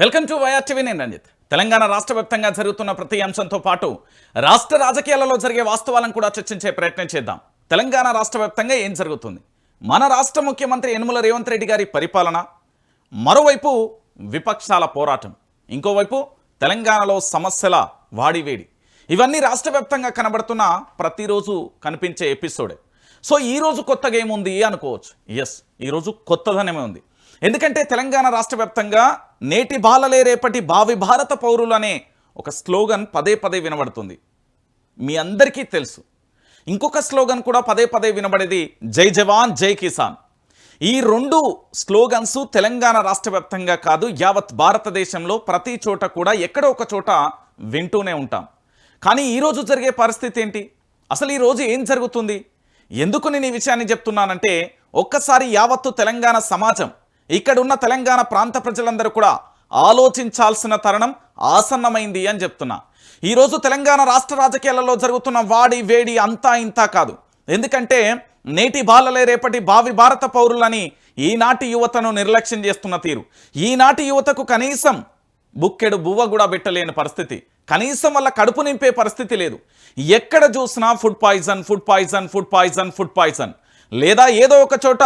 Welcome to YRTV నేను రంజిత్. తెలంగాణ రాష్ట్ర వ్యాప్తంగా జరుగుతున్న ప్రతి అంశంతో పాటు రాష్ట్ర రాజకీయాలలో జరిగే వాస్తవాలను కూడా చర్చించే ప్రయత్నం చేద్దాం. తెలంగాణ రాష్ట్ర వ్యాప్తంగా ఏం జరుగుతుంది? మన రాష్ట్ర ముఖ్యమంత్రి యనుమల రేవంత్ రెడ్డి గారి పరిపాలన మరోవైపు విపక్షాల పోరాటం ఇంకోవైపు తెలంగాణలో సమస్యల వాడివేడి. ఇవన్నీ రాష్ట్ర వ్యాప్తంగా కనబడుతున్న ప్రతిరోజు కనిపించే ఎపిసోడే. సో ఈ రోజు కొత్తగా ఏముంది అనుకోవచ్చు. ఎస్ ఈరోజు కొత్తదనమే ఉంది. ఎందుకంటే తెలంగాణ రాష్ట్ర వ్యాప్తంగా నేటి బాలలే రేపటి భావి భారత పౌరులు అనే ఒక స్లోగన్ పదే పదే వినబడుతుంది. మీ అందరికీ తెలుసు. ఇంకొక స్లోగన్ కూడా పదే పదే వినబడేది జై జవాన్ జై కిసాన్. ఈ రెండు స్లోగన్స్ తెలంగాణ రాష్ట్ర వ్యాప్తంగా కాదు యావత్ భారతదేశంలో ప్రతి చోట కూడా ఎక్కడో ఒక చోట వింటూనే ఉంటాం. కానీ ఈరోజు జరిగే పరిస్థితి ఏంటి? అసలు ఈరోజు ఏం జరుగుతుంది? ఎందుకు నేను ఈ విషయాన్ని చెప్తున్నానంటే ఒక్కసారి యావత్తు తెలంగాణ సమాజం ఇక్కడున్న తెలంగాణ ప్రాంత ప్రజలందరూ కూడా ఆలోచించాల్సిన తరుణం ఆసన్నమైంది అని చెప్తున్నా. ఈరోజు తెలంగాణ రాష్ట్ర రాజకీయాలలో జరుగుతున్న వాడి వేడి అంతా ఇంతా కాదు. ఎందుకంటే నేటి బాలలే రేపటి భావి భారత పౌరులని ఈనాటి యువతను నిర్లక్ష్యం చేస్తున్న తీరు. ఈనాటి యువతకు కనీసం బుక్కెడు బువ్వ కూడా పెట్టలేని పరిస్థితి. కనీసం వల్ల కడుపు నింపే పరిస్థితి లేదు. ఎక్కడ చూసినా food poison food poison food poison food poison. లేదా ఏదో ఒక చోట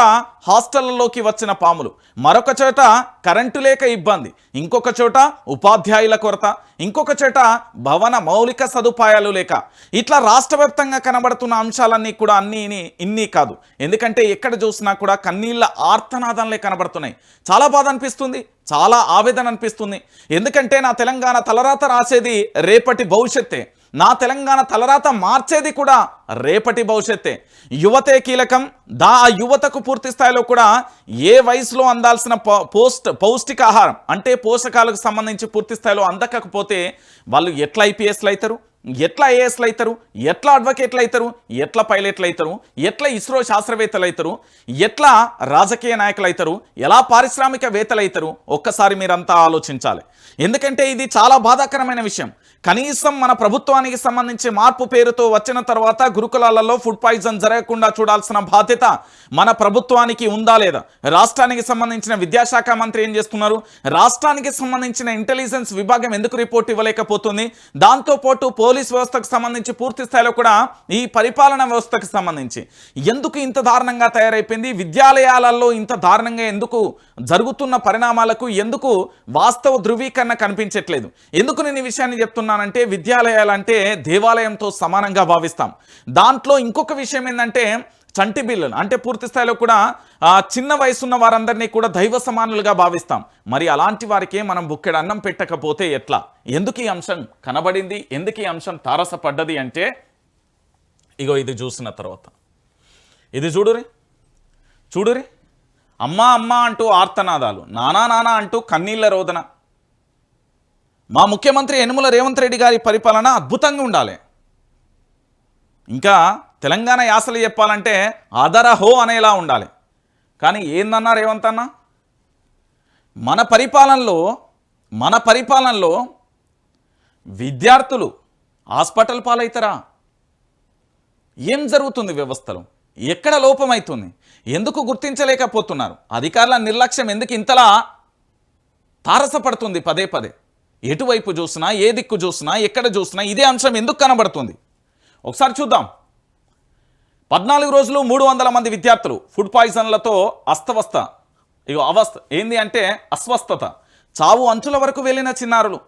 హాస్టళ్ళలోకి వచ్చిన పాములు. మరొక చోట కరెంటు లేక ఇబ్బంది. ఇంకొక చోట ఉపాధ్యాయుల కొరత. ఇంకొక చోట భవన మౌలిక సదుపాయాలు లేక. ఇట్లా రాష్ట్ర వ్యాప్తంగా కనబడుతున్న అంశాలన్నీ కూడా అన్నీ ఇన్ని- కాదు. ఎందుకంటే ఎక్కడ చూసినా కూడా కన్నీళ్ళ ఆర్తనాదంలే కనబడుతున్నాయి. చాలా బాధ అనిపిస్తుంది. చాలా ఆవేదన అనిపిస్తుంది. ఎందుకంటే నా తెలంగాణ తలరాత రాసేది రేపటి భవిష్యత్తే. నా తెలంగాణ తలరాత మార్చేది కూడా రేపటి భవిష్యత్తే. యువతే కీలకం. దా ఆ యువతకు పూర్తి స్థాయిలో కూడా ఏ వయసులో అందాల్సిన పోస్ట్ పౌష్టికాహారం అంటే పోషకాలకు సంబంధించి పూర్తి స్థాయిలో అందకపోతే వాళ్ళు ఎట్లా ఐపీఎస్లు అవుతారు ఎట్లా ఐఏఎస్లు అవుతారు ఎట్లా అడ్వకేట్లు అవుతారు ఎట్లా పైలట్లు అవుతారు ఎట్లా ఇస్రో శాస్త్రవేత్తలు అవుతారు ఎట్లా రాజకీయ నాయకులు అవుతారు ఎలా పారిశ్రామికవేత్తలు అవుతారు ఒక్కసారి మీరంతా ఆలోచించాలి. ఎందుకంటే ఇది చాలా బాధాకరమైన విషయం. కనీసం మన ప్రభుత్వానికి సంబంధించి మార్పు పేరుతో వచ్చిన తర్వాత గురుకులాలలో ఫుడ్ పాయిజన్ జరగకుండా చూడాల్సిన బాధ్యత మన ప్రభుత్వానికి ఉందా లేదా? రాష్ట్రానికి సంబంధించిన విద్యాశాఖ మంత్రి ఏం చేస్తున్నారు? రాష్ట్రానికి సంబంధించిన ఇంటెలిజెన్స్ విభాగం ఎందుకు రిపోర్ట్ ఇవ్వలేకపోతుంది? దాంతోపాటు పోలీస్ వ్యవస్థకు సంబంధించి పూర్తి స్థాయిలో కూడా ఈ పరిపాలన వ్యవస్థకు సంబంధించి ఎందుకు ఇంత దారుణంగా తయారైపోయింది? విద్యాలయాలలో ఇంత దారుణంగా ఎందుకు జరుగుతున్న పరిణామాలకు ఎందుకు వాస్తవ ధృవీకరణ కనిపించట్లేదు? ఎందుకు నేను ఈ విషయాన్ని చెప్తున్నానంటే విద్యాలయాలంటే దేవాలయంతో సమానంగా భావిస్తాం. దాంట్లో ఇంకొక విషయం ఏంటంటే చంటి బిల్లులు అంటే పూర్తి స్థాయిలో కూడా చిన్న వయసున్న వారందరినీ కూడా దైవ సమానులుగా భావిస్తాం. మరి అలాంటి వారికి మనం బుక్కెడు అన్నం పెట్టకపోతే ఎట్లా? ఎందుకు ఈ అంశం కనబడింది? ఎందుకు ఈ అంశం తారసపడ్డది అంటే ఇగో ఇది చూసిన తర్వాత. ఇది చూడురి చూడురి అమ్మా అమ్మా అంటూ ఆర్తనాదాలు. నానా నానా అంటూ కన్నీళ్ళ రోదన. మా ముఖ్యమంత్రి యనుమల రేవంత్ రెడ్డి గారి పరిపాలన అద్భుతంగా ఉండాలి. ఇంకా తెలంగాణ యాసలు చెప్పాలంటే ఆదర హో అనేలా ఉండాలి. కానీ ఏందన్నా రేవంత్ అన్న? మన పరిపాలనలో మన పరిపాలనలో విద్యార్థులు హాస్పిటల్ పాలవుతారా? ఏం జరుగుతుంది వ్యవస్థలో? ఎక్కడ లోపమవుతుంది ఎందుకు గుర్తించలేకపోతున్నారు? అధికారుల నిర్లక్ష్యం ఎందుకు ఇంతలా తారసపడుతుంది పదే పదే? ఎటువైపు చూసినా ఏ దిక్కు చూసినా ఎక్కడ చూసినా ఇదే అంశం ఎందుకు కనబడుతుంది? ఒకసారి చూద్దాం. పద్నాలుగు రోజులు మూడు వందల మంది విద్యార్థులు ఫుడ్ పాయిజన్లతో అస్తవస్థ ఇగో అవస్థ ఏంది అంటే అస్వస్థత. చావు అంచుల వరకు వెళ్ళిన చిన్నారులు.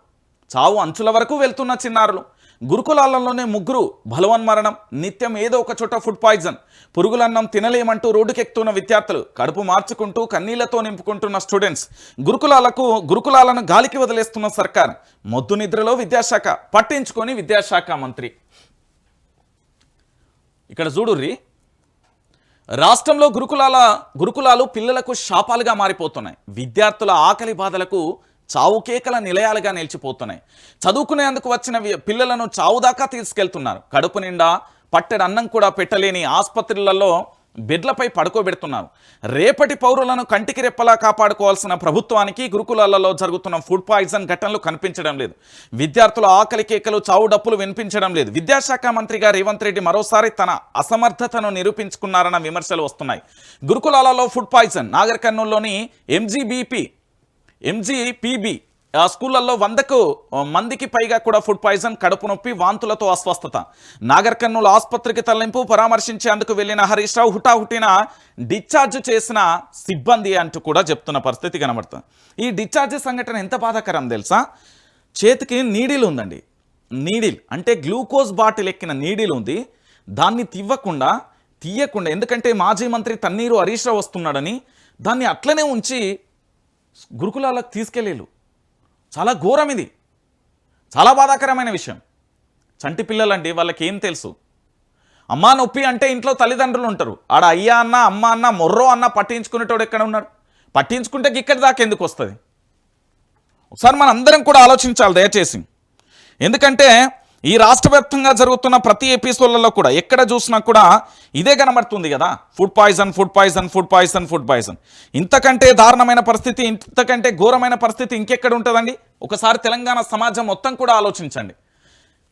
చావు అంచుల వరకు వెళ్తున్న చిన్నారులు. గురుకులాలలోనే ముగ్గురు బలవన్మరణం నిత్యం ఏదో ఒక చోట ఫుడ్ పాయిజన్. పురుగులన్నం తినలేమంటూ రోడ్డుకెక్కుతున్న విద్యార్థులు కడుపు మార్చుకుంటూ కన్నీళ్ళతో నింపుకుంటున్న స్టూడెంట్స్. గురుకులాలకు గురుకులాలను గాలికి వదిలేస్తున్న సర్కార్. మొద్దు నిద్రలో విద్యాశాఖ పట్టించుకొని విద్యాశాఖ మంత్రి. ఇక్కడ చూడుర్రి రాష్ట్రంలో గురుకులాల గురుకులాలు పిల్లలకు శాపాలుగా మారిపోతున్నాయి. విద్యార్థుల ఆకలి బాధలకు చావు కేకల నిలయాలుగా నిలిచిపోతున్నాయి. చదువుకునేందుకు వచ్చిన వి- పిల్లలను చావు దాకా తీసుకెళ్తున్నారు. కడుపు నిండా పట్టెడు అన్నం కూడా పెట్టలేని ఆసుపత్రులలో బెడ్లపై పడుకోబెడుతున్నారు. రేపటి పౌరులను కంటికి రెప్పలా కాపాడుకోవాల్సిన ప్రభుత్వానికి గురుకులాలలో జరుగుతున్న ఫుడ్ పాయిజన్ ఘటనలు కనిపించడం లేదు. విద్యార్థుల ఆకలి కేకలు చావు డప్పులు వినిపించడం లేదు. విద్యాశాఖ మంత్రిగా రేవంత్ రెడ్డి మరోసారి తన అసమర్థతను నిరూపించుకున్నారన్న విమర్శలు వస్తున్నాయి. గురుకులాలలో ఫుడ్ పాయిజన్ నాగర్ కర్నూలులోని ఎంజీబీపీ ఎంజీపీబీ ఆ స్కూళ్ళల్లో వందకు మందికి పైగా కూడా ఫుడ్ పాయిజన్ కడుపు నొప్పి వాంతులతో అస్వస్థత. నాగర్ కర్నూలు ఆసుపత్రికి తరలింపు పరామర్శించేందుకు వెళ్ళిన హరీష్ రావు హుటాహుటిన డిశ్చార్జ్ చేసిన సిబ్బంది అంటూ కూడా చెప్తున్న పరిస్థితి కనబడుతుంది. ఈ డిశ్చార్జ్ సంఘటన ఎంత బాధాకరం తెలుసా? చేతికి నీడిల్ ఉందండి. నీడిల్ అంటే గ్లూకోజ్ బాటిల్ ఎక్కిన నీడిల్ ఉంది. దాన్ని తివ్వకుండా తీయకుండా ఎందుకంటే మాజీ మంత్రి తన్నీరు హరీష్ రావు వస్తున్నాడని దాన్ని అట్లనే ఉంచి గురుకులాలకు తీసుకెళ్ళేలు చాలా ఘోరం ఇది చాలా బాధాకరమైన విషయం. చంటి పిల్లలండి వాళ్ళకి ఏం తెలుసు? అమ్మా నొప్పి అంటే ఇంట్లో తల్లిదండ్రులు ఉంటారు. ఆడ అయ్యా అన్న అమ్మ అన్న మొర్రో అన్న పట్టించుకునేటోడు ఎక్కడ ఉన్నాడు? పట్టించుకుంటే ఇక్కడి దాకా ఎందుకు వస్తుంది? ఒకసారి మన అందరం కూడా ఆలోచించాలి దయచేసి. ఎందుకంటే ఈ రాష్ట్ర వ్యాప్తంగా జరుగుతున్న ప్రతి ఎపిసోడ్లలో కూడా ఎక్కడ చూసినా కూడా ఇదే కనబడుతుంది కదా. Food poison food poison food poison food poison ఇంతకంటే దారుణమైన పరిస్థితి ఇంతకంటే ఘోరమైన పరిస్థితి ఇంకెక్కడ ఉంటుందండి? ఒకసారి తెలంగాణ సమాజం మొత్తం కూడా ఆలోచించండి.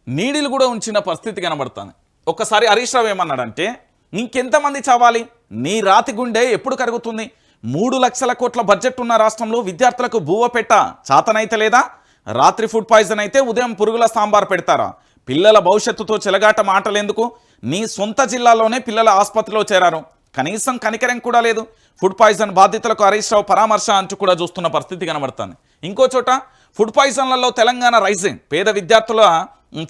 నీడిలు కూడా ఉంచిన పరిస్థితి కనబడుతుంది. ఒకసారి హరీష్ రావు ఏమన్నాడంటే ఇంకెంతమంది చావాలి? నీ రాతి గుండె ఎప్పుడు కరుగుతుంది? మూడు లక్షల కోట్ల బడ్జెట్ ఉన్న రాష్ట్రంలో విద్యార్థులకు బువ్వ పెట్ట చాతనైతే లేదా? రాత్రి ఫుడ్ పాయిజన్ అయితే ఉదయం పురుగుల సాంబార్ పెడతారా? పిల్లల భవిష్యత్తుతో చెలగాట మాటలేందుకు? నీ సొంత జిల్లాలోనే పిల్లల ఆసుపత్రిలో చేరారు కనీసం కనికరం కూడా లేదు. ఫుడ్ పాయిజన్ బాధితులకు హరీష్ రావు పరామర్శ అంటూ కూడా చూస్తున్న పరిస్థితి కనబడుతుంది. ఇంకో చోట ఫుడ్ పాయిజన్లలో తెలంగాణ రైజింగ్ పేద విద్యార్థుల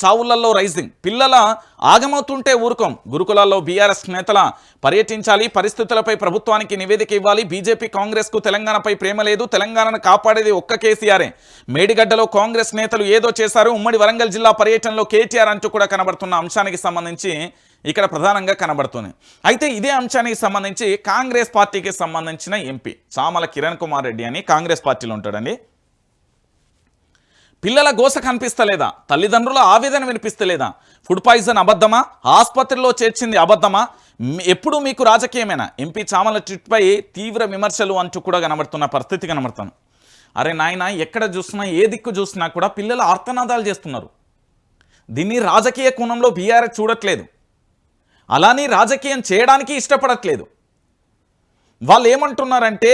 చావులల్లో రైజింగ్. పిల్లల ఆగమవుతుంటే ఊరుకోం. గురుకులాల్లో బీఆర్ఎస్ నేతల పర్యటించాలి. పరిస్థితులపై ప్రభుత్వానికి నివేదిక ఇవ్వాలి. బీజేపీ కాంగ్రెస్కు తెలంగాణపై ప్రేమ లేదు. తెలంగాణను కాపాడేది ఒక్క కేసీఆరే. మేడిగడ్డలో కాంగ్రెస్ నేతలు ఏదో చేశారు. ఉమ్మడి వరంగల్ జిల్లా పర్యటనలో కేటీఆర్ అంటూ కూడా కనబడుతున్న అంశానికి సంబంధించి ఇక్కడ ప్రధానంగా కనబడుతుంది అయితే ఇదే అంశానికి సంబంధించి కాంగ్రెస్ పార్టీకి సంబంధించిన ఎంపీ చామల కిరణ్ కుమార్ రెడ్డి అని కాంగ్రెస్ పార్టీలో ఉంటాడండి. పిల్లల గోస కనిపిస్తలేదా? తల్లిదండ్రుల ఆవేదన వినిపిస్తలేదా? ఫుడ్ పాయిజన్ అబద్ధమా? ఆసుపత్రిలో చేర్చింది అబద్ధమా? ఎప్పుడు మీకు రాజకీయమేనా? ఎంపీ చామల ట్విట్పై తీవ్ర విమర్శలు అంటూ కూడా కనబడుతున్న పరిస్థితి కనబడుతాను అరే నాయన ఎక్కడ చూసినా ఏ దిక్కు చూసినా కూడా పిల్లలు ఆర్తనాదాలు చేస్తున్నారు. దీన్ని రాజకీయ కోణంలో బీఆర్ఎస్ చూడట్లేదు. అలానే రాజకీయం చేయడానికి ఇష్టపడట్లేదు. వాళ్ళు ఏమంటున్నారంటే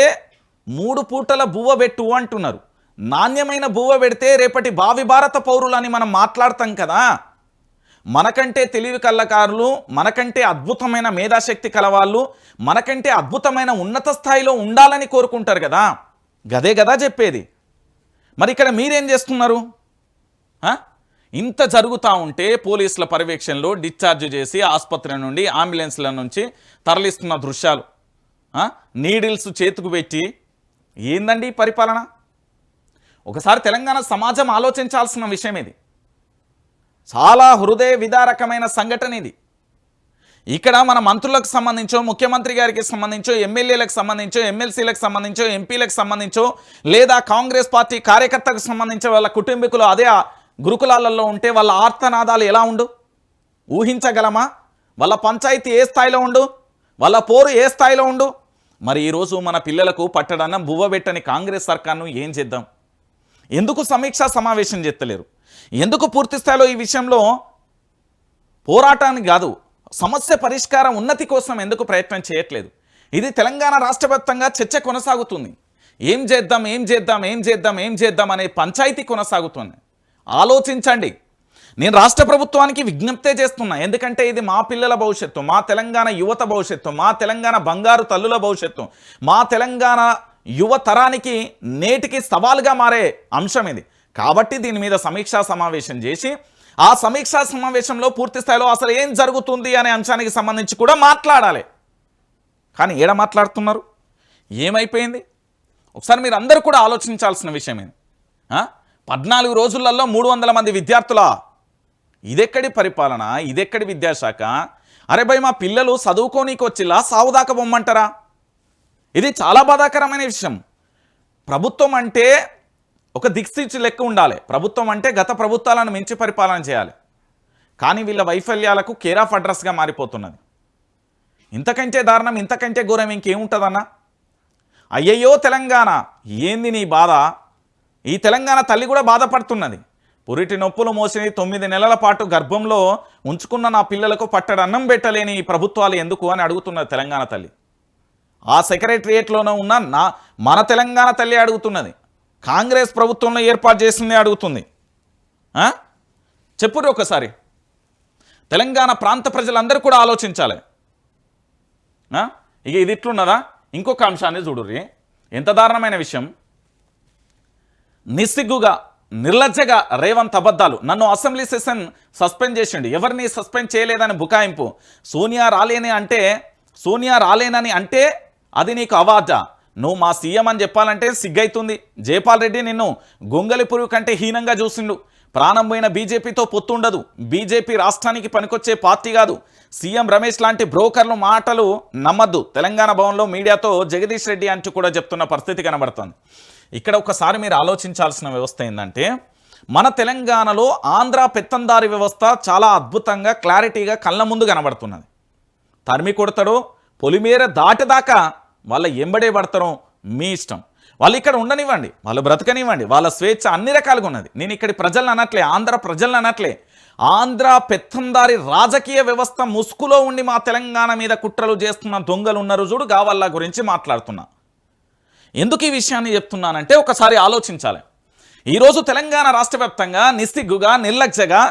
మూడు పూటల బువ్వ పెట్టు అంటున్నారు. నాణ్యమైన బువ్వ పెడితే రేపటి భావి భారత పౌరులని మనం మాట్లాడతాం కదా. మనకంటే తెలివి కళ్ళకారులు మనకంటే అద్భుతమైన మేధాశక్తి కలవాళ్ళు మనకంటే అద్భుతమైన ఉన్నత స్థాయిలో ఉండాలని కోరుకుంటారు కదా. గదే కదా చెప్పేది. మరి ఇక్కడ మీరేం చేస్తున్నారు? ఇంత జరుగుతూ ఉంటే పోలీసుల పర్యవేక్షణలో డిశ్చార్జ్ చేసి ఆసుపత్రి నుండి అంబులెన్స్ల నుంచి తరలిస్తున్న దృశ్యాలు. నీడిల్స్ చేతుకు పెట్టి. ఏందండి పరిపాలన? ఒకసారి తెలంగాణ సమాజం ఆలోచించాల్సిన విషయం ఇది. చాలా హృదయ విదారకమైన సంఘటన ఇది. ఇక్కడ మన మంత్రులకు సంబంధించో ముఖ్యమంత్రి గారికి సంబంధించో ఎమ్మెల్యేలకు సంబంధించో ఎమ్మెల్సీలకు సంబంధించో ఎంపీలకు సంబంధించో లేదా కాంగ్రెస్ పార్టీ కార్యకర్తకు సంబంధించి వాళ్ళ కుటుంబీకులు అదే గురుకులాలలో ఉంటే వాళ్ళ ఆర్తనాదాలు ఎలా ఉండు? ఊహించగలమా? వాళ్ళ పంచాయతీ ఏ స్థాయిలో ఉండు? వాళ్ళ పోరు ఏ స్థాయిలో ఉండు? మరి ఈరోజు మన పిల్లలకు పట్టడన్న బువ్వబెట్టని కాంగ్రెస్ సర్కార్ను ఏం చేద్దాం? ఎందుకు సమీక్షా సమావేశం చేస్తలేరు? ఎందుకు పూర్తి స్థాయిలో ఈ విషయంలో పోరాటానికి కాదు సమస్య పరిష్కారం ఉన్నతి కోసం ఎందుకు ప్రయత్నం చేయట్లేదు? ఇది తెలంగాణ రాష్ట్రవ్యాప్తంగా చర్చ కొనసాగుతుంది. ఏం చేద్దాం ఏం చేద్దాం ఏం చేద్దాం ఏం చేద్దాం అనే పంచాయతీ కొనసాగుతుంది. ఆలోచించండి. నేను రాష్ట్ర ప్రభుత్వానికి విజ్ఞప్తే చేస్తున్నా. ఎందుకంటే ఇది మా పిల్లల భవిష్యత్తు మా తెలంగాణ యువత భవిష్యత్తు మా తెలంగాణ బంగారు తల్లుల భవిష్యత్తు మా తెలంగాణ యువతరానికి నేటికి సవాలుగా మారే అంశం ఇది. కాబట్టి దీని మీద సమీక్షా సమావేశం చేసి ఆ సమీక్షా సమావేశంలో పూర్తి స్థాయిలో అసలు ఏం జరుగుతుంది అనే అంశానికి సంబంధించి కూడా మాట్లాడాలి. కానీ ఏడ మాట్లాడుతున్నారు? ఏమైపోయింది? ఒకసారి మీరు అందరూ కూడా ఆలోచించాల్సిన విషయం పద్నాలుగు రోజులలో మూడు వందల మంది విద్యార్థుల? ఇదెక్కడి పరిపాలన? ఇదెక్కడి విద్యాశాఖ? అరే భయ్ మా పిల్లలు చదువుకోనీకి వచ్చిలా సావుదాకా బొమ్మంటారా? ఇది చాలా బాధాకరమైన విషయం. ప్రభుత్వం అంటే ఒక దిక్సూచి లెక్క ఉండాలి. ప్రభుత్వం అంటే గత ప్రభుత్వాలను మించి పరిపాలన చేయాలి. కానీ వీళ్ళ వైఫల్యాలకు కేర్ ఆఫ్ అడ్రస్గా మారిపోతున్నది. ఇంతకంటే దారుణం ఇంతకంటే ఘోరం ఇంకేముంటుందన్నా? అయ్యయ్యో తెలంగాణ ఏంది నీ బాధ? ఈ తెలంగాణ తల్లి కూడా బాధపడుతున్నది. పురిటి నొప్పులు మోసిని తొమ్మిది నెలల పాటు గర్భంలో ఉంచుకున్న నా పిల్లలకు పట్టడన్నం పెట్టలేని ఈ ప్రభుత్వాలు ఎందుకు అని అడుగుతున్నది తెలంగాణ తల్లి. ఆ సెక్రటరియేట్లోనే ఉన్న నా మన తెలంగాణ తల్లి అడుగుతున్నది. కాంగ్రెస్ ప్రభుత్వంలో ఏర్పాటు చేసింది అడుగుతుంది. చెప్పుర్రు ఒకసారి. తెలంగాణ ప్రాంత ప్రజలందరూ కూడా ఆలోచించాలి. ఇక ఇది ఇట్లున్నదా? ఇంకొక అంశాన్ని చూడుర్రి. ఎంత దారుణమైన విషయం. నిస్సిగ్గుగా నిర్లజ్జగా రేవంత్ అబద్ధాలు. నన్ను అసెంబ్లీ సెషన్ సస్పెండ్ చేసిండు. ఎవరిని సస్పెండ్ చేయలేదని బుకాయింపు. సోనియా రాలేని అంటే సోనియా రాలేనని అంటే అది నీకు అవాజా నువ్వు మా సీఎం అని చెప్పాలంటే సిగ్గైతుంది. జైపాల్ రెడ్డి నిన్ను గొంగలి పురుగు కంటే హీనంగా చూసిండు. ప్రాణం పోయిన బీజేపీతో పొత్తుండదు బీజేపీ రాష్ట్రానికి పనికొచ్చే పార్టీ కాదు. సీఎం రమేష్ లాంటి బ్రోకర్లు మాటలు నమ్మద్దు. తెలంగాణ భవన్లో మీడియాతో జగదీష్ రెడ్డి అంటూ కూడా చెప్తున్న పరిస్థితి కనబడుతుంది. ఇక్కడ ఒకసారి మీరు ఆలోచించాల్సిన వ్యవస్థ ఏంటంటే మన తెలంగాణలో ఆంధ్ర పెత్తందారి వ్యవస్థ చాలా అద్భుతంగా క్లారిటీగా కళ్ళ ముందు కనబడుతున్నది. తరిమి కొడతాడు పొలిమేర దాటిదాకా వాళ్ళ ఎంబడే పడతారో మీ ఇష్టం. వాళ్ళు ఇక్కడ ఉండనివ్వండి వాళ్ళు బ్రతకనివ్వండి వాళ్ళ స్వేచ్ఛ అన్ని రకాలుగా ఉన్నది. నేను ఇక్కడి ప్రజలను అనట్లే ఆంధ్ర ప్రజలను అనట్లే. ఆంధ్ర పెత్తందారి రాజకీయ వ్యవస్థ ముసుగులో ఉండి మా తెలంగాణ మీద కుట్రలు చేస్తున్న దొంగలు ఉన్నారు చూడు గా వాళ్ళ గురించి మాట్లాడుతున్నా. ఎందుకు ఈ విషయాన్ని చెప్తున్నానంటే ఒకసారి ఆలోచించాలి. ఈరోజు తెలంగాణ రాష్ట్ర వ్యాప్తంగా నిస్తిగ్గుగా నిర్లక్ష్యగా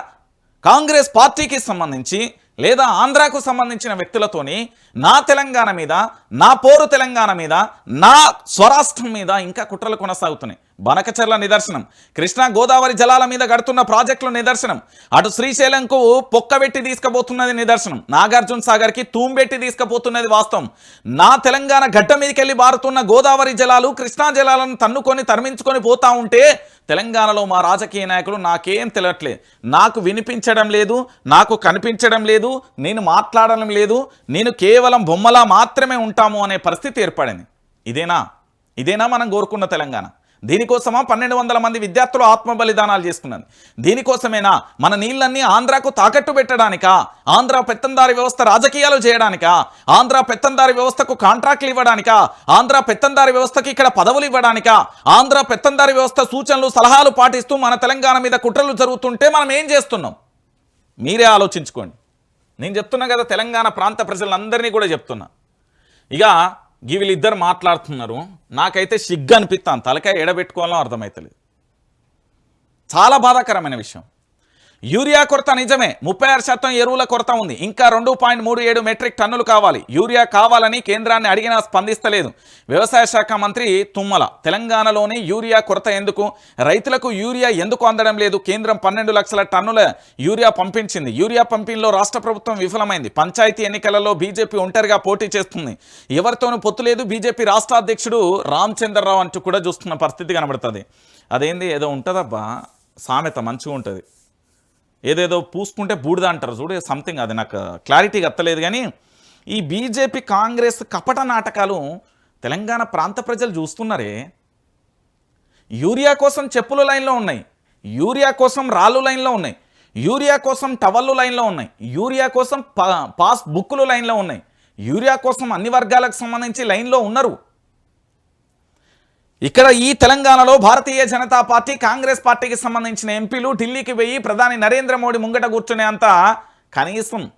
కాంగ్రెస్ పార్టీకి సంబంధించి లేదా ఆంధ్రాకు సంబంధించిన వ్యక్తులతోని నా తెలంగాణ మీద నా పోరు తెలంగాణ మీద నా స్వరాష్ట్రం మీద ఇంకా కుట్రలు కొనసాగుతున్నాయి. బనకచర్ల నిదర్శనం. కృష్ణా గోదావరి జలాల మీద గడుతున్న ప్రాజెక్టుల నిదర్శనం. అటు శ్రీశైలంకు పొక్కబెట్టి తీసుకుపోతున్నది నిదర్శనం. నాగార్జున సాగర్కి తూంబెట్టి తీసుకుపోతున్నది వాస్తవం. నా తెలంగాణ గడ్డ మీదకి వెళ్ళి బారుతున్న గోదావరి జలాలు కృష్ణా జలాలను తన్నుకొని తరిమించుకొని పోతా ఉంటే తెలంగాణలో మా రాజకీయ నాయకులు నాకేం తెలియట్లేదు నాకు వినిపించడం లేదు నాకు కనిపించడం లేదు నేను మాట్లాడడం లేదు నేను కేవలం బొమ్మలా మాత్రమే ఉంటాము అనే పరిస్థితి ఏర్పడింది. ఇదేనా? ఇదేనా మనం కోరుకున్న తెలంగాణ? దీనికోసమా పన్నెండు వందల మంది విద్యార్థులు ఆత్మ బలిదానాలు దీనికోసమేనా మన నీళ్ళన్నీ ఆంధ్రాకు తాకట్టు పెట్టడానికా? ఆంధ్ర పెత్తందారి వ్యవస్థ రాజకీయాలు చేయడానికా? ఆంధ్ర పెత్తందారి వ్యవస్థకు కాంట్రాక్ట్లు ఇవ్వడానికా? ఆంధ్ర పెత్తందారి వ్యవస్థకి ఇక్కడ పదవులు ఇవ్వడానికా? ఆంధ్ర పెత్తందారి వ్యవస్థ సూచనలు సలహాలు పాటిస్తూ మన తెలంగాణ మీద కుట్రలు జరుగుతుంటే మనం ఏం చేస్తున్నాం? మీరే ఆలోచించుకోండి. నేను చెప్తున్నా కదా తెలంగాణ ప్రాంత ప్రజలందరినీ కూడా చెప్తున్నా. ఇక వీళ్ళిద్దరు మాట్లాడుతున్నారు. నాకైతే సిగ్గు అనిపిస్తాను తలకాయ ఎడబెట్టుకోవాలో అర్థమవుతలేదు చాలా బాధాకరమైన విషయం. యూరియా కొరత నిజమే. ముప్పై ఆరు శాతం ఎరువుల కొరత ఉంది. ఇంకా రెండు పాయింట్ మూడు ఏడు మెట్రిక్ టన్నులు కావాలి. యూరియా కావాలని కేంద్రాన్ని అడిగినా స్పందిస్తలేదు. వ్యవసాయ శాఖ మంత్రి తుమ్మల తెలంగాణలోని యూరియా కొరత ఎందుకు? రైతులకు యూరియా ఎందుకు అందడం లేదు? కేంద్రం పన్నెండు లక్షల టన్నుల యూరియా పంపించింది. యూరియా పంపిణీలో రాష్ట్ర ప్రభుత్వం విఫలమైంది. పంచాయతీ ఎన్నికలలో బీజేపీ ఒంటరిగా పోటీ చేస్తుంది. ఎవరితోనూ పొత్తు లేదు. బీజేపీ రాష్ట్ర అధ్యక్షుడు రామచంద్రరావు అంటూ కూడా చూస్తున్న పరిస్థితి కనబడుతుంది. అదేంది? ఏదో ఉంటుందబ్బా. సామెత మంచిగా ఉంటుంది ఏదేదో పూసుకుంటే బూడిద అంటారు చూడు సంథింగ్ అది నాకు క్లారిటీగా అత్తలేదు కానీ ఈ బీజేపీ కాంగ్రెస్ కపట నాటకాలు తెలంగాణ ప్రాంత ప్రజలు చూస్తున్నారే. యూరియా కోసం చెప్పులు లైన్లో ఉన్నాయి. యూరియా కోసం రాళ్ళు లైన్లో ఉన్నాయి. యూరియా కోసం టవల్లు లైన్లో ఉన్నాయి. యూరియా కోసం పా పాస్ బుక్కులు లైన్లో ఉన్నాయి. యూరియా కోసం అన్ని వర్గాలకు సంబంధించి లైన్లో ఉన్నారు. ఇక్కడ ఈ తెలంగాణలో భారతీయ జనతా పార్టీ కాంగ్రెస్ పార్టీకి సంబంధించిన ఎంపీలు ఢిల్లీకి పోయి ప్రధాని నరేంద్ర మోడీ ముంగట కూర్చునే అంత కనీసం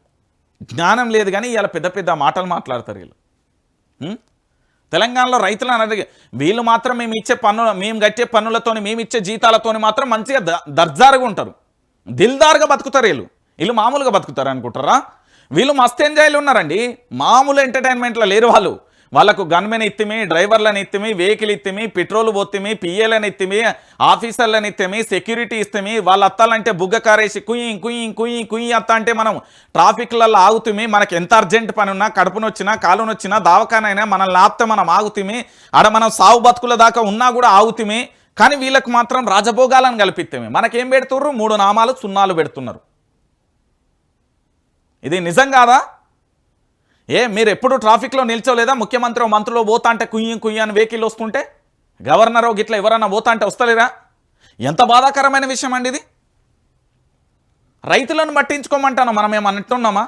జ్ఞానం లేదు కానీ ఇలా పెద్ద పెద్ద మాటలు మాట్లాడతారు వీళ్ళు. తెలంగాణలో రైతులను అడిగి వీళ్ళు మాత్రం మేము ఇచ్చే పన్ను మేము కట్టే పన్నులతోని మేము ఇచ్చే జీతాలతోని మాత్రం మంచిగా ద- దర్జారుగా ఉంటారు. దిల్దారుగా బతుకుతారు వీళ్ళు. వీళ్ళు మామూలుగా బతుకుతారు అనుకుంటారా? వీళ్ళు మస్తు ఎంజాయ్లు ఉన్నారండి. మామూలు ఎంటర్టైన్మెంట్లో లేరు వాళ్ళు. వాళ్ళకు గన్మెన్ ఎత్తిమి డ్రైవర్లను ఎత్తిమి వెహికల్ ఇత్తిమి పెట్రోల్ పోత్తిమి పిఏలను ఎత్తిమి ఆఫీసర్లను ఎత్తిమి సెక్యూరిటీ ఇస్తమి వాళ్ళ అత్తాలంటే బుగ్గ కారేసి కుయ్యి కుయ్యి కుయ్యి కుయ్యి అత్త అంటే మనం ట్రాఫిక్లలో ఆగుతుమి. మనకి ఎంత అర్జెంట్ పని ఉన్నా కడుపునొచ్చినా కాలునొచ్చినా దావకానైనా మనల్ని ఆపితే మనం ఆగుతుమి. ఆడ మనం సాగు బతుకుల దాకా ఉన్నా కూడా ఆగుతుమి. కానీ వీళ్ళకు మాత్రం రాజభోగాలను కల్పిస్తామే మనకేం పెడుతుర్రు? మూడు నామాలు సున్నాలు పెడుతున్నారు. ఇది నిజం కాదా? ఏ మీరు ఎప్పుడు ట్రాఫిక్లో నిల్చోలేదా? ముఖ్యమంత్రి మంత్రులు పోతా అంటే కుయ్యం కుయ్యి అని వెహికల్ వస్తుంటే? గవర్నరో గిట్ల ఎవరన్నా పోతా అంటే వస్తలేరా? ఎంత బాధాకరమైన విషయం అండి ఇది. రైతులను పట్టించుకోమంటాను? మనం ఏమన్నట్టున్నామా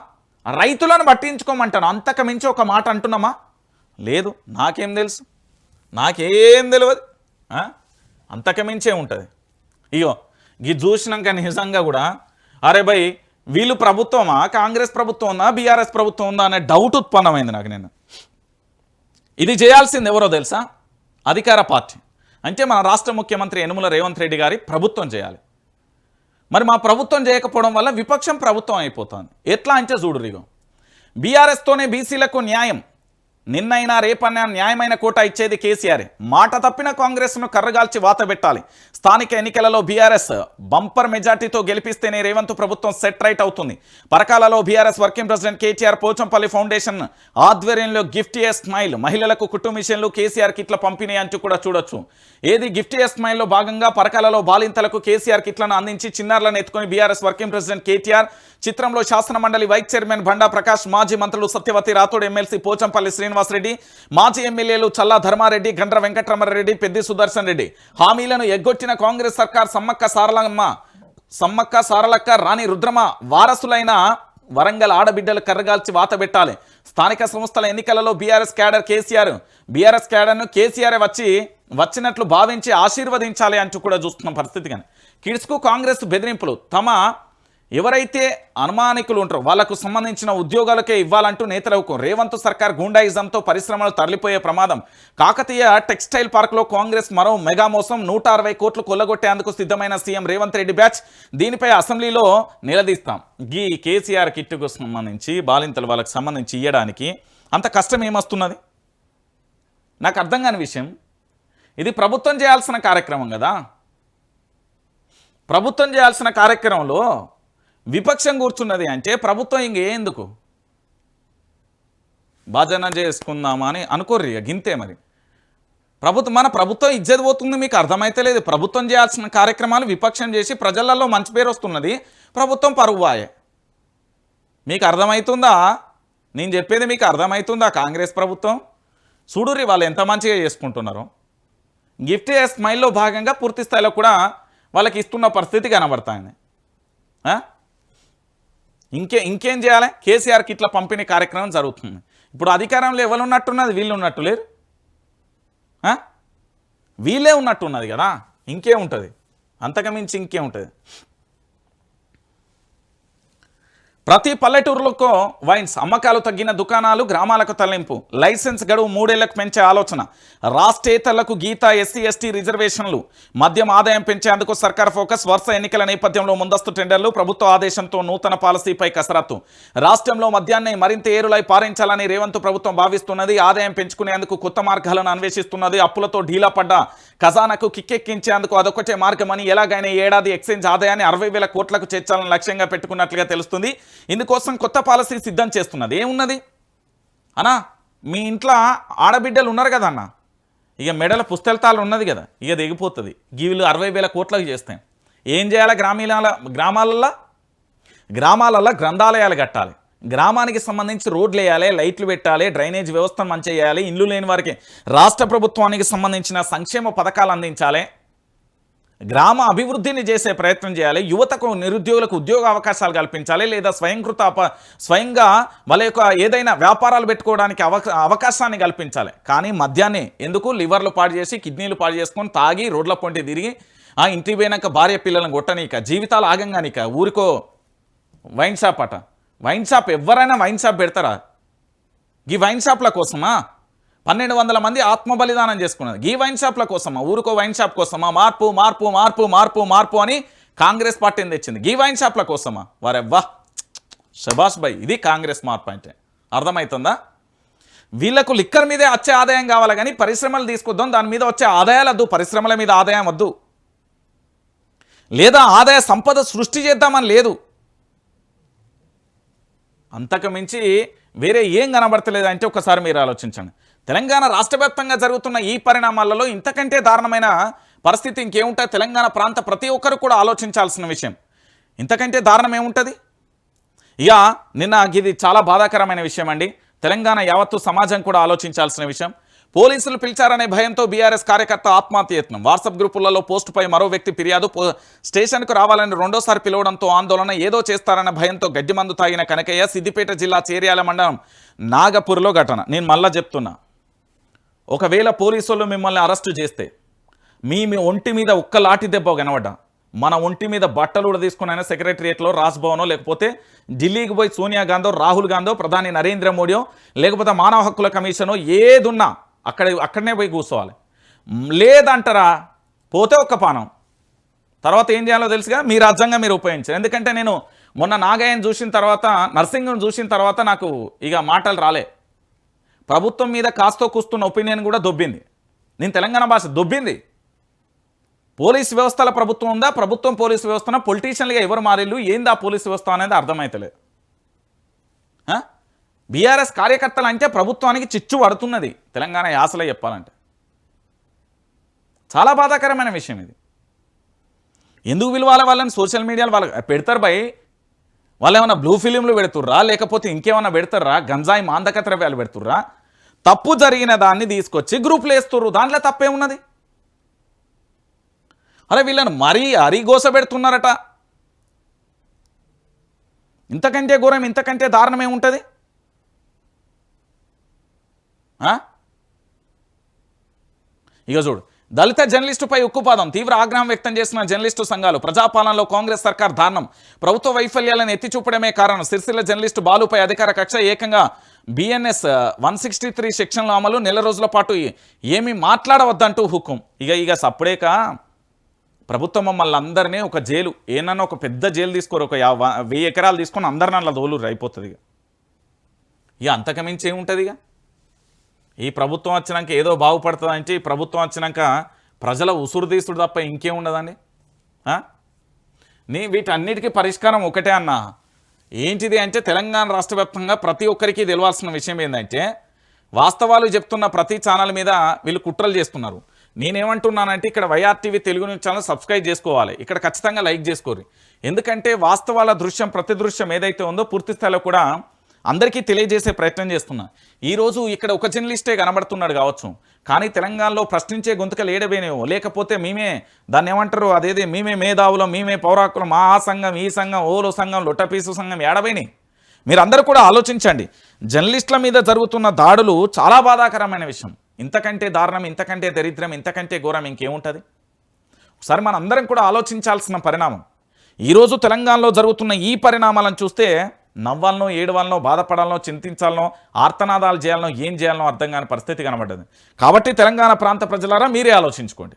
రైతులను పట్టించుకోమంటాను? అంతకు మించి ఒక మాట అంటున్నామా? లేదు నాకేం తెలుసు. నాకేం తెలియదు అంతకు మించే ఉంటుంది. ఇగో ఇది చూసినాక నిజంగా కూడా అరే భయ్ వీళ్ళు ప్రభుత్వమా? కాంగ్రెస్ ప్రభుత్వం ఉందా బీఆర్ఎస్ ప్రభుత్వం ఉందా అనే డౌట్ ఉత్పన్నమైంది నాకు నేను ఇది చేయాల్సింది ఎవరో తెలుసా? అధికార పార్టీ. అంటే మన రాష్ట్ర ముఖ్యమంత్రి యనుమల రేవంత్ రెడ్డి గారి ప్రభుత్వం చేయాలి. మరి మా ప్రభుత్వం చేయకపోవడం వల్ల విపక్షం ప్రభుత్వం అయిపోతుంది. ఎట్లా అంటే చూడు రిగో. బీఆర్ఎస్తోనే బీసీలకు న్యాయం. నిన్నైనా రేపన్నా న్యాయమైన కోట ఇచ్చేది కేసీఆర్. మాట తప్పిన కాంగ్రెస్ను కర్రగాల్చి వాత పెట్టాలి. స్థానిక ఎన్నికలలో బీఆర్ఎస్ బంపర్ మెజార్టీతో గెలిపిస్తేనే రేవంత్ ప్రభుత్వం సెట్ రైట్ అవుతుంది. పరకాలలో BRS working president KTR Pochampally foundation ఆధ్వర్యంలో గిఫ్ట్ ఏ స్మైల్ మహిళలకు కుటుంబ మిషన్లు కేసీఆర్ కిట్ల పంపిణీ అంటూ కూడా చూడొచ్చు. ఏది గిఫ్ట్ ఏ స్మైల్లో భాగంగా పరకాలలో బాలింతలకు కేసీఆర్ కిట్లను అందించి చిన్నారులను ఎత్తుకొని బీఆర్ఎస్ వర్కింగ్ ప్రెసిడెంట్ కేటీఆర్ చిత్రంలో శాసన మండలి వైస్ చైర్మన్ బండా ప్రకాష్ మాజీ మంత్రులు సత్యవతి రాథోడ్ ఎమ్మెల్సీ పోచంపల్లి శ్రీనివాసరెడ్డి మాజీ ఎమ్మెల్యేలు చల్లా ధర్మారెడ్డి గండ్ర వెంకటరమరెడ్డి పెద్ది సుదర్శన్ రెడ్డి. హామీలను ఎగ్గొట్టిన కాంగ్రెస్ సర్కార్ సమ్మక్క సారలమ్మ సమ్మక్క సారలక్క రాణి రుద్రమ వారసులైన వరంగల్ ఆడబిడ్డలు కర్రగాల్చి వాత పెట్టాలి. స్థానిక సంస్థల ఎన్నికలలో బీఆర్ఎస్ క్యాడర్ కేసీఆర్ బీఆర్ఎస్ క్యాడర్ను కేసీఆర్ వచ్చి వచ్చినట్లు భావించి ఆశీర్వదించాలి అంటూ కూడా చూస్తున్న పరిస్థితి కానీ. కిడ్స్కు కాంగ్రెస్ బెదిరింపులు తమ ఎవరైతే అనుమానికులు ఉంటారో వాళ్ళకు సంబంధించిన ఉద్యోగాలకే ఇవ్వాలంటూ నేతలకు రేవంత్ సర్కార్ గూండాయిజంతో పరిశ్రమలు తరలిపోయే ప్రమాదం. కాకతీయ టెక్స్టైల్ పార్క్లో కాంగ్రెస్ మరో మెగా మోసం నూట అరవై కోట్లు కొల్లగొట్టేందుకు సిద్ధమైన సీఎం రేవంత్ రెడ్డి బ్యాచ్. దీనిపై అసెంబ్లీలో నిలదీస్తాం. గీ కేసీఆర్ కిట్టుకు సంబంధించి బాలింతలు వాళ్ళకు సంబంధించి ఇయ్యడానికి అంత కష్టం ఏమొస్తున్నది? నాకు అర్థం కాని విషయం. ఇది ప్రభుత్వం చేయాల్సిన కార్యక్రమం కదా. ప్రభుత్వం చేయాల్సిన కార్యక్రమంలో విపక్షం కూర్చున్నది అంటే ప్రభుత్వం ఇంకేందుకు భజన చేసుకుందామా అని అనుకోర్రి ఇక గింతే మరి. ప్రభుత్వం మన ప్రభుత్వం ఇజ్జది పోతుంది మీకు అర్థమైతే లేదు. ప్రభుత్వం చేయాల్సిన కార్యక్రమాలు విపక్షం చేసి ప్రజలలో మంచి పేరు వస్తున్నది ప్రభుత్వం పరువాయే మీకు అర్థమవుతుందా నేను చెప్పేది మీకు అర్థమవుతుందా కాంగ్రెస్ ప్రభుత్వం? చూడుర్రి వాళ్ళు ఎంత మంచిగా చేసుకుంటున్నారో. గిఫ్ట్ స్మైల్లో భాగంగా పూర్తి స్థాయిలో కూడా వాళ్ళకి ఇస్తున్న పరిస్థితి కనబడతాయని ఇంకే ఇంకేం చేయాలి? కేసీఆర్కి ఇట్లా పంపిణీ కార్యక్రమం జరుగుతుంది. ఇప్పుడు అధికారంలో ఎవరు ఉన్నట్టున్నది వీళ్ళు ఉన్నట్టు లేరు. వీళ్ళే ఉన్నట్టున్నది కదా? ఇంకే ఉంటుంది. అంతకుమించి ఇంకే ఉంటుంది? ప్రతి పల్లెటూరులకు వైన్స్ అమ్మకాలు తగ్గిన దుకాణాలు గ్రామాలకు తరలింపు. లైసెన్స్ గడువు మూడేళ్ళకు పెంచే ఆలోచన. రాష్ట్రేతరులకు గీత ఎస్సీ ఎస్టీ రిజర్వేషన్లు. మద్యం ఆదాయం పెంచేందుకు సర్కార్ ఫోకస్. వరుస ఎన్నికల నేపథ్యంలో ముందస్తు టెండర్లు. ప్రభుత్వ ఆదేశంతో నూతన పాలసీపై కసరత్తు. రాష్ట్రంలో మద్యాన్ని మరింత ఏరులై పారించాలని రేవంత్ ప్రభుత్వం భావిస్తున్నది. ఆదాయం పెంచుకునేందుకు కొత్త మార్గాలను అన్వేషిస్తున్నది. అప్పులతో ఢీలా పడ్డ ఖజానాకు కిక్కెక్కించేందుకు అదొకటే మార్గమని ఎలాగైనా ఏడాది ఎక్స్చేంజ్ ఆదాయాన్ని అరవై వేల కోట్లకు చేర్చాలని లక్ష్యంగా పెట్టుకున్నట్లుగా తెలుస్తుంది. ఇందుకోసం కొత్త పాలసీ సిద్ధం చేస్తున్నది. ఏమున్నది? అనా మీ ఇంట్లో ఆడబిడ్డలు ఉన్నారు కదా అన్న. ఇక మెడల పుస్తెలతాలు ఉన్నది కదా ఇక దిగిపోతుంది గీవులు అరవై వేల కోట్లకు చేస్తాయి ఏం చేయాలి గ్రామీణాల గ్రామాలల్లో? గ్రామాలలో గ్రంథాలయాలు కట్టాలి. గ్రామానికి సంబంధించి రోడ్లు వేయాలి లైట్లు పెట్టాలి డ్రైనేజ్ వ్యవస్థను మంచి చేయాలి ఇల్లు లేని వారికి రాష్ట్ర ప్రభుత్వానికి సంబంధించిన సంక్షేమ పథకాలు అందించాలి. గ్రామ అభివృద్ధిని చేసే ప్రయత్నం చేయాలి. యువతకు నిరుద్యోగులకు ఉద్యోగ అవకాశాలు కల్పించాలి లేదా స్వయంకృత అప స్వయంగా వాళ్ళ యొక్క ఏదైనా వ్యాపారాలు పెట్టుకోవడానికి అవకాశాన్ని కల్పించాలి. కానీ మద్యాన్ని ఎందుకు? లివర్లు పాడు చేసి కిడ్నీలు పాడు చేసుకొని తాగి రోడ్ల పొంటి తిరిగి ఆ ఇంటికి పోయినాక భార్య పిల్లలను కొట్టనీక జీవితాలు ఆగంగానిక ఊరికో వైన్ షాప్ అట. వైన్ షాప్ ఎవరైనా వైన్ షాప్ పెడతారా? ఈ వైన్ షాప్ల కోసమా? పన్నెండు వందల మంది ఆత్మ బలిదానం చేసుకున్నది ఈ వైన్ షాప్ల కోసమా ఊరుకో వైన్ షాప్ కోసమా మార్పు మార్పు మార్పు మార్పు మార్పు అని కాంగ్రెస్ పార్టీని తెచ్చింది. ఈ వైన్ షాప్ల కోసమా వారెవ్వా సుభాష్ భాయ్ ఇది కాంగ్రెస్ మార్పు అంటే. అర్థమవుతుందా వీళ్ళకు లిక్కర్ మీదే వచ్చే ఆదాయం కావాలి కానీ పరిశ్రమలు తీసుకొద్దాం దాని మీద వచ్చే ఆదాయాలు వద్దు పరిశ్రమల మీద ఆదాయం వద్దు. లేదా ఆదాయ సంపద సృష్టి చేద్దామని లేదు. అంతకు మించి వేరే ఏం కనబడతలేదు అంటే ఒకసారి మీరు ఆలోచించండి. తెలంగాణ రాష్ట్ర వ్యాప్తంగా జరుగుతున్న ఈ పరిణామాలలో ఇంతకంటే దారుణమైన పరిస్థితి ఇంకేముంటుంది తెలంగాణ ప్రాంత ప్రతి ఒక్కరు కూడా ఆలోచించాల్సిన విషయం. ఇంతకంటే దారుణం ఏముంటుంది? ఇక నిన్న ఇది చాలా బాధాకరమైన విషయం అండి తెలంగాణ యావత్తు సమాజం కూడా ఆలోచించాల్సిన విషయం. పోలీసులు పిలిచారనే భయంతో బీఆర్ఎస్ కార్యకర్త ఆత్మహత్య యత్నం వాట్సాప్ గ్రూపులలో పోస్టుపై మరో వ్యక్తి ఫిర్యాదు స్టేషన్కు రావాలని రెండోసారి పిలవడంతో ఆందోళన ఏదో చేస్తారన్న భయంతో గడ్డి మందు తాగిన కనకయ్య సిద్దిపేట జిల్లా చేర్యాల మండలం నాగపూర్లో ఘటన. నేను మళ్ళా చెప్తున్నా. ఒకవేళ పోలీసులు మిమ్మల్ని అరెస్టు చేస్తే మీ మీ ఒంటి మీద ఒక్క లాఠీ దెబ్బ కనబడ్డా? మన ఒంటి మీద బట్టలు కూడా తీసుకుని అయినా సెక్రటరియట్లో రాజ్భవనో లేకపోతే ఢిల్లీకి పోయి సోనియా గాంధో రాహుల్ గాంధీ ప్రధాని నరేంద్ర మోడీయో లేకపోతే మానవ హక్కుల కమిషనో ఏదున్నా అక్కడ అక్కడనే పోయి కూర్చోవాలి. లేదంటారా? పోతే ఒక్క పానం. తర్వాత ఏం చేయాలో తెలుసుగా? మీ రాజ్యాంగం మీరు ఉపయోగించారు. ఎందుకంటే నేను మొన్న నాగయ్యను చూసిన తర్వాత నర్సింగ్ను చూసిన తర్వాత నాకు ఇక మాటలు రాలే. ప్రభుత్వం మీద కాస్తో కూస్తున్న ఒపీనియన్ కూడా దొబ్బింది. నేను తెలంగాణ భాష దొబ్బింది. పోలీస్ వ్యవస్థల ప్రభుత్వం ఉందా? ప్రభుత్వం పోలీస్ వ్యవస్థన? పొలిటీషియన్లుగా ఎవరు మారిల్లు ఏంది ఆ పోలీస్ వ్యవస్థ అనేది అర్థమవుతలేదు బీఆర్ఎస్ కార్యకర్తలు అంటే ప్రభుత్వానికి చిచ్చు పడుతున్నది. తెలంగాణ యాసలో చెప్పాలంటే. చాలా బాధాకరమైన విషయం ఇది. ఎందుకు విలువాల వాళ్ళని సోషల్ మీడియాలో వాళ్ళు పెడతారు భయ్ వాళ్ళు ఏమైనా బ్లూ ఫిలింలు పెడుతుర్రా? లేకపోతే ఇంకేమైనా పెడతారా? గంజాయి మాందక ద్రవ్యాలు పెడుతుర్రా? తప్పు జరిగిన దాన్ని తీసుకొచ్చి గ్రూప్లు వేస్తుర్రు. దాంట్లో తప్పే ఉన్నది అరే వీళ్ళని మరీ అరిగోస పెడుతున్నారట. ఇంతకంటే ఘోరం ఇంతకంటే దారుణం ఏముంటుంది? ఆ? ఇక చూడు. దళిత జర్నలిస్టుపై ఉక్కుపాదం తీవ్ర ఆగ్రహం వ్యక్తం చేసిన జర్నలిస్టు సంఘాలు ప్రజాపాలనలో కాంగ్రెస్ సర్కార్ దారుణం. ప్రభుత్వ వైఫల్యాలను ఎత్తి చూపడమే కారణం సిరిసిల్ల జర్నలిస్టు బాలుపై అధికార కక్ష ఏకంగా బిఎన్ఎస్ వన్ సిక్స్టీ త్రీ సెక్షన్ల అమలు నెల రోజుల పాటు ఏమీ మాట్లాడవద్దంటూ హుకుం. ఇక ఇక సప్పుడేక ప్రభుత్వం మమ్మల్ని అందరినీ ఒక జైలు ఏనన్నా ఒక పెద్ద జైలు తీసుకోరు ఒక వెయ్యి ఎకరాలు తీసుకొని అందరిని అలా దోలు అయిపోతుంది ఇక. ఇక అంతకమించి ఏముంటుంది ఇక? ఈ ప్రభుత్వం వచ్చినాక ఏదో బాగుపడుతుందంటే ఈ ప్రభుత్వం వచ్చినాక ప్రజల ఉసురు తీస్తుడు తప్ప ఇంకేముండదండి నీ వీటన్నిటికీ పరిష్కారం ఒకటే అన్నా. ఏంటిది అంటే తెలంగాణ రాష్ట్ర వ్యాప్తంగా ప్రతి ఒక్కరికి తెలియాల్సిన విషయం ఏంటంటే వాస్తవాలు చెప్తున్న ప్రతి ఛానల్ మీద వీళ్ళు కుట్రలు చేస్తున్నారు. నేనేమంటున్నానంటే ఇక్కడ YRTV Telugu news channel subscribe చేసుకోవాలి. ఇక్కడ ఖచ్చితంగా లైక్ చేసుకోరు. ఎందుకంటే వాస్తవాల దృశ్యం ప్రతి దృశ్యం ఏదైతే ఉందో పూర్తి స్థాయిలో కూడా అందరికీ తెలియజేసే ప్రయత్నం చేస్తున్నా. ఈరోజు ఇక్కడ ఒక జర్నలిస్టే కనబడుతున్నాడు కావచ్చు. కానీ తెలంగాణలో ప్రశ్నించే గొంతుకలు ఏడబోయినాయో లేకపోతే మేమే దాన్ని ఏమంటారు? అదేది? మేమే మేధావులం మేమే పౌరాకులం. మా ఆ సంఘం ఈ సంఘం ఓలో సంఘం లొట్టపీసు సంఘం ఏడబోయినాయి. మీరందరూ కూడా ఆలోచించండి. జర్నలిస్టుల మీద జరుగుతున్న దాడులు చాలా బాధాకరమైన విషయం. ఇంతకంటే దారుణం ఇంతకంటే దరిద్రం ఇంతకంటే ఘోరం ఇంకేముంటుంది? ఒకసారి మనం అందరం కూడా ఆలోచించాల్సిన పరిణామం. ఈరోజు తెలంగాణలో జరుగుతున్న ఈ పరిణామాలను చూస్తే నవ్వాలనో ఏడవాలనో బాధపడాలనో చింతించాలనో ఆర్తనాదాలు చేయాలనో ఏం చేయాలనో అర్థం కాని పరిస్థితి కనబడ్డది. కాబట్టి తెలంగాణ ప్రాంత ప్రజలారా మీరే ఆలోచించుకోండి.